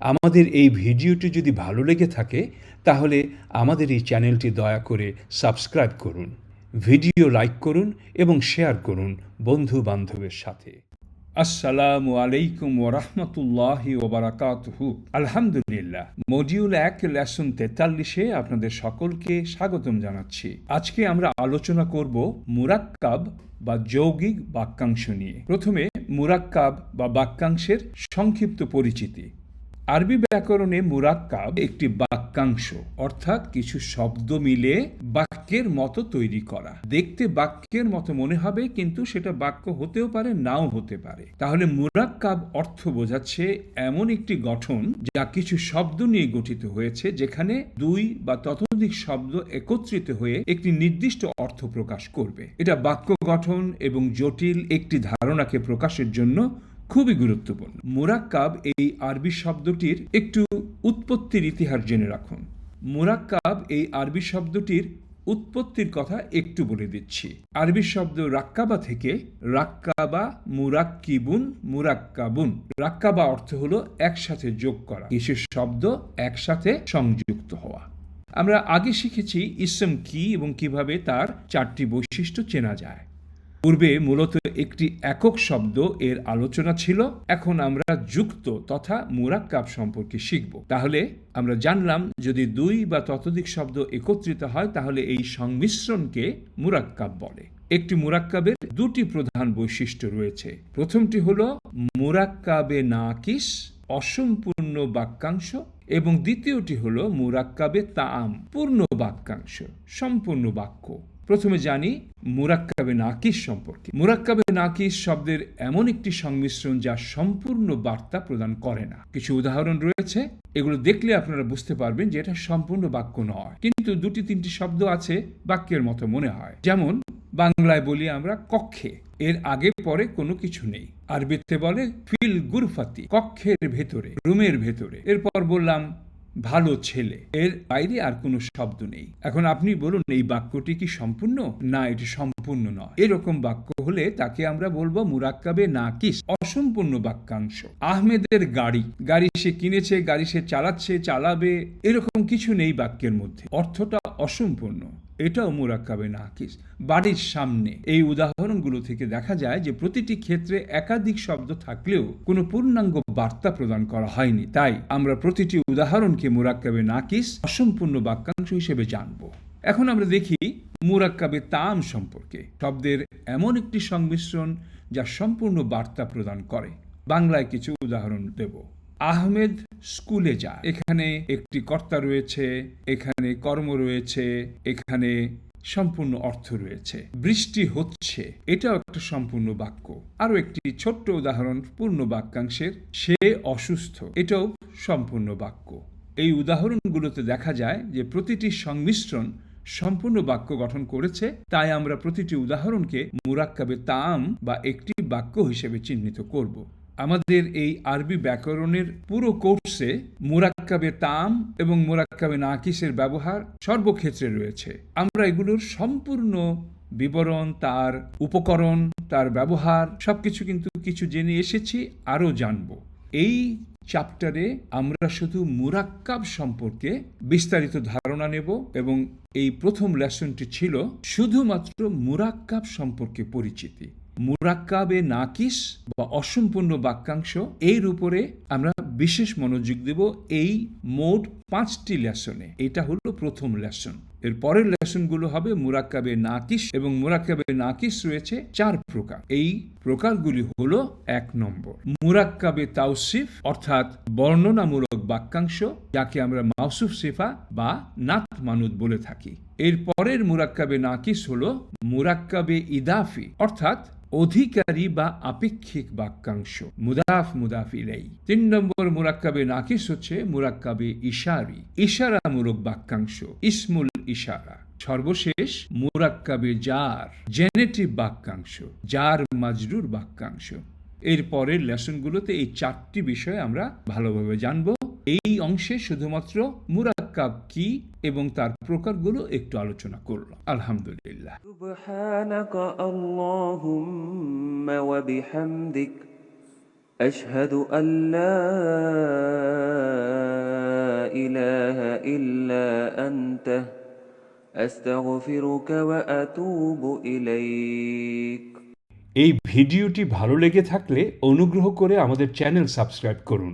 আমাদের এই ভিডিওটি যদি ভালো লেগে থাকে, তাহলে আমাদের এই চ্যানেলটি দয়া করে সাবস্ক্রাইব করুন, ভিডিও লাইক করুন এবং শেয়ার করুন বন্ধু বান্ধবের সাথে। আসসালামু আলাইকুম ওরহমতুল্লাহ ওবরাকাতহু আলহামদুলিল্লাহ মডিউল এক লেসন তেতাল্লিশে আপনাদের সকলকে স্বাগতম জানাচ্ছি। আজকে আমরা আলোচনা করব মুরাক্কাব বা যৌগিক বাক্যাংশ নিয়ে। প্রথমে মুরাক্কাব বা বাক্যাংশের সংক্ষিপ্ত পরিচিতি। আরবি ব্যাকরণে মুরাক্কাব একটি বাক্যাংশ, অর্থাৎ কিছু শব্দ মিলে বাক্যের মতো তৈরি করা। দেখতে বাক্যের মতো মনে হবে, কিন্তু সেটা বাক্য হতেও পারে, নাও হতে পারে। তাহলে মুরাক্কাব অর্থ বোঝাচ্ছে এমন একটি গঠন যা কিছু শব্দ নিয়ে গঠিত হয়েছে, যেখানে দুই বা ততোধিক শব্দ একত্রিত হয়ে একটি নির্দিষ্ট অর্থ প্রকাশ করবে। এটা বাক্য গঠন এবং জটিল একটি ধারণাকে প্রকাশের জন্য খুবই গুরুত্বপূর্ণ। মুরাক্কাব এই আরবি শব্দটির একটু উৎপত্তির ইতিহাস জেনে রাখুন। মুরাক্কাব এই আরবি শব্দটির উৎপত্তির কথা একটু বলে দিচ্ছি। আরবি শব্দ রাক্কাবা থেকে রাক্কাবা মুরাক্কিবুন মুরাক্কাবুন। রাক্কাবা অর্থ হলো একসাথে যোগ করা। কিছু শব্দ? একসাথে সংযুক্ত হওয়া। আমরা আগে শিখেছি ইসম কি এবং কীভাবে তার চারটি বৈশিষ্ট্য চেনা যায়। পূর্বে মূলত একটি একক শব্দ এর আলোচনা ছিল, এখন আমরা যুক্ত তথা মুরাক্কাব সম্পর্কে শিখব। তাহলে আমরা জানলাম, যদি দুই বা ততোধিক শব্দ একত্রিত হয়, তাহলে এই সংমিশ্রণকে মুরাক্কাব বলে। একটি মুরাক্কাবের দুটি প্রধান বৈশিষ্ট্য রয়েছে। প্রথমটি হলো, মুরাক্কাবে নাকিস, অসম্পূর্ণ বাক্যাংশ, এবং দ্বিতীয়টি হলো, মুরাক্কাবে তাম পূর্ণ বাক্যাংশ, সম্পূর্ণ বাক্য। প্রথমে জানি মুরাক্কাবে নাকিস সম্পর্কে। মুরাক্কাবে নাকিস শব্দের এমন একটি সংমিশ্রণ যা সম্পূর্ণ বার্তা প্রদান করে না। কিছু উদাহরণ রয়েছে, এগুলো দেখলে আপনারা বুঝতে পারবেন যে এটা সম্পূর্ণ বাক্য নয়। কিন্তু দুটি তিনটি শব্দ আছে বাক্যের মতো মনে হয়। যেমন, বাংলায় বলি আমরা কক্ষে, এর আগে পরে কোনো কিছু নেই। আরবিতে বলে ফিল গুরফাতি, কক্ষের ভেতরে, রুমের ভেতরে। এরপর বললাম ভালো ছেলে। এর বাইরে আর কোনো শব্দ নেই। এখন আপনি বলুন, এই বাক্যটি কি সম্পূর্ণ? না, এটি সম্পূর্ণ নয়। এরকম বাক্য হলে তাকে আমরা বলব মুরাক্কাবে কি অসম্পূর্ণ বাক্যাংশ। আহমেদের গাড়ি। গাড়ি সে কিনেছে, গাড়ি সে চালাচ্ছে, চালাবে, এরকম কিছু নেই বাক্যের মধ্যে। অর্থটা অসম্পূর্ণ। এটাও মুরাক্কাবে নাকিস। বাড়ির সামনে। এই উদাহরণগুলো থেকে দেখা যায় যে প্রতিটি ক্ষেত্রে একাধিক শব্দ থাকলেও কোনো পূর্ণাঙ্গ বার্তা প্রদান করা হয়নি। তাই আমরা প্রতিটি উদাহরণকে মুরাক্কাবে নাকিস অসম্পূর্ণ বাক্যাংশ হিসেবে জানব। এখন আমরা দেখি মুরাক্কাবে তাম সম্পর্কে। শব্দের এমন একটি সংমিশ্রণ যা সম্পূর্ণ বার্তা প্রদান করে। বাংলায় কিছু উদাহরণ দেব। আহমেদ স্কুলে যায়। এখানে একটি কর্তা রয়েছে, এখানে কর্ম রয়েছে, এখানে সম্পূর্ণ অর্থ রয়েছে। বৃষ্টি হচ্ছে, এটাও একটা সম্পূর্ণ বাক্য। আরও একটি ছোট্ট উদাহরণ পূর্ণ বাক্যাংশের, সে অসুস্থ, এটাও সম্পূর্ণ বাক্য। এই উদাহরণগুলোতে দেখা যায় যে প্রতিটি সংমিশ্রণ সম্পূর্ণ বাক্য গঠন করেছে, তাই আমরা প্রতিটি উদাহরণকে মুরাক্কাবে তাম বা একটি বাক্য হিসেবে চিহ্নিত করব। আমাদের এই আরবি ব্যাকরণের পুরো কোর্সে মুরাক্কাবে তাম এবং মুরাক্কাবে নাকিসের ব্যবহার সর্বক্ষেত্রে রয়েছে। আমরা এগুলোর সম্পূর্ণ বিবরণ, তার উপকরণ, তার ব্যবহার, সবকিছু কিন্তু কিছু জেনে এসেছি, আরও জানব। এই চ্যাপ্টারে আমরা শুধু মুরাক্কাব সম্পর্কে বিস্তারিত ধারণা নেব এবং এই প্রথম লেসনটি ছিল শুধুমাত্র মুরাক্কাব সম্পর্কে পরিচিতি। মুরাক্কাবে নাকিস বা অসম্পূর্ণ বাক্যাংশ, এর উপরে আমরা বিশেষ মনোযোগ দেব এই মোট পাঁচটি লেসনে। এটা হলো প্রথম লেসন। এর পরের লেসনগুলো হবে মুরাক্কাবে নাকিস এবং মুরাক্কাবে নাকিস রয়েছে চার প্রকার। এই প্রকারগুলি হলো এক নম্বর, মুরাক্কাবে তাওসিফ, অর্থাৎ বর্ণনামূলক বাক্যাংশ, যাকে আমরা মাউসুফ সিফা বা নাত মানুদ বলে থাকি। এর পরের মুরাক্কাবে নাকিস হলো মুরাক্কাবে ইদাফি, অর্থাৎ অধিকারী বা আপেক্ষিক বাক্যাংশ। মুদাফ মুদাফ ইলাই। তিন নম্বর মুরাক্কাবে নাকিস হচ্ছে মুরাক্কাবে ইশারি। ইশারামূলক বাক্যাংশ। ইসমুল ইশারা। সর্বশেষ মুরাক্কাবে জার। জেনেটিভ বাক্যাংশ। জার মাজরুর বাক্যাংশ। এর পরের লেসনগুলোতে এই চারটি বিষয় আমরা ভালোভাবে জানব। এই অংশে শুধুমাত্র মুরাক্কাব কি এবং তার প্রকারগুলো একটু আলোচনা করলাম আলহামদুলিল্লাহ سبحانك اللهم وبحمدك أشهد أن لا إله إلا أنت أستغفرك وأتوب إليك এই ভিডিওটি ভালো লেগে থাকলে অনুগ্রহ করে আমাদের চ্যানেল সাবস্ক্রাইব করুন